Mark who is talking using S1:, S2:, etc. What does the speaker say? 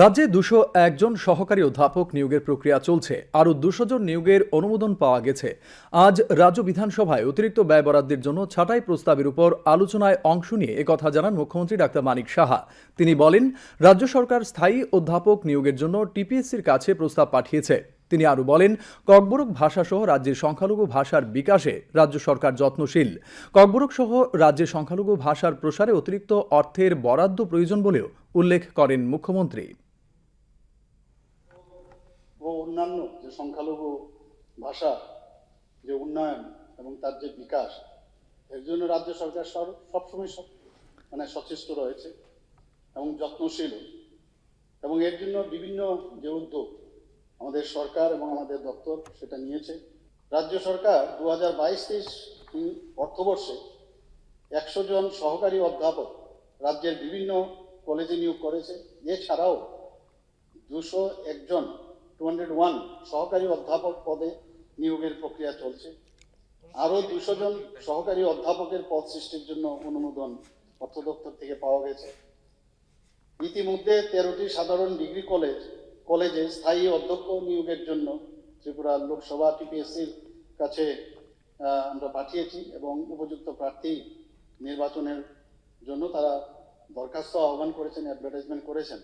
S1: রাজ্যে দুশো একজন সহকারী অধ্যাপক নিয়োগের প্রক্রিয়া চলছে। আরও দুশো জন নিয়োগের অনুমোদন পাওয়া গেছে। আজ রাজ্য বিধানসভায় অতিরিক্ত ব্যয় বরাদ্দের জন্য ছাঁটাই প্রস্তাবের উপর আলোচনায় অংশ নিয়ে একথা জানান মুখ্যমন্ত্রী ডাক্তার মানিক সাহা। তিনি বলেন, রাজ্য সরকার স্থায়ী অধ্যাপক নিয়োগের জন্য টিপিএসসির কাছে প্রস্তাব পাঠিয়েছে। তিনি আরও বলেন, ককবরক ভাষাসহ রাজ্যের সংখ্যালঘু ভাষার বিকাশে রাজ্য সরকার যত্নশীল। ককবরক সহ রাজ্যের সংখ্যালঘু ভাষার প্রসারে অতিরিক্ত অর্থের বরাদ্দ প্রয়োজন বলেও উল্লেখ করেন মুখ্যমন্ত্রী।
S2: অন্যান্য যে সংখ্যালঘু ভাষা, যে উন্নয়ন এবং তার যে বিকাশ, এর জন্য রাজ্য সরকার সর- সবসময় সব মানে সচেষ্ট রয়েছে এবং যত্নশীল। এবং এর জন্য বিভিন্ন যে উদ্যোগ আমাদের সরকার এবং আমাদের দপ্তর সেটা নিয়েছে। রাজ্য সরকার দু হাজার বাইশ তেইশ অর্থবর্ষে একশো জন সহকারী অধ্যাপক রাজ্যের বিভিন্ন কলেজে নিয়োগ করেছে। এছাড়াও দুশো একজন টু সহকারী অধ্যাপক পদে নিয়োগের প্রক্রিয়া চলছে। আরও দুশো জন সহকারী অধ্যাপকের পদ সৃষ্টির জন্য অনুমোদন অর্থ দপ্তর থেকে পাওয়া গেছে। ইতিমধ্যে তেরোটি সাধারণ ডিগ্রি কলেজ, কলেজে স্থায়ী অধ্যক্ষ নিয়োগের জন্য ত্রিপুরা লোকসভা টিপিএসসির কাছে আমরা পাঠিয়েছি এবং উপযুক্ত প্রার্থী নির্বাচনের জন্য তারা দরখাস্ত আহ্বান করেছেন, অ্যাডভার্টাইজমেন্ট করেছেন।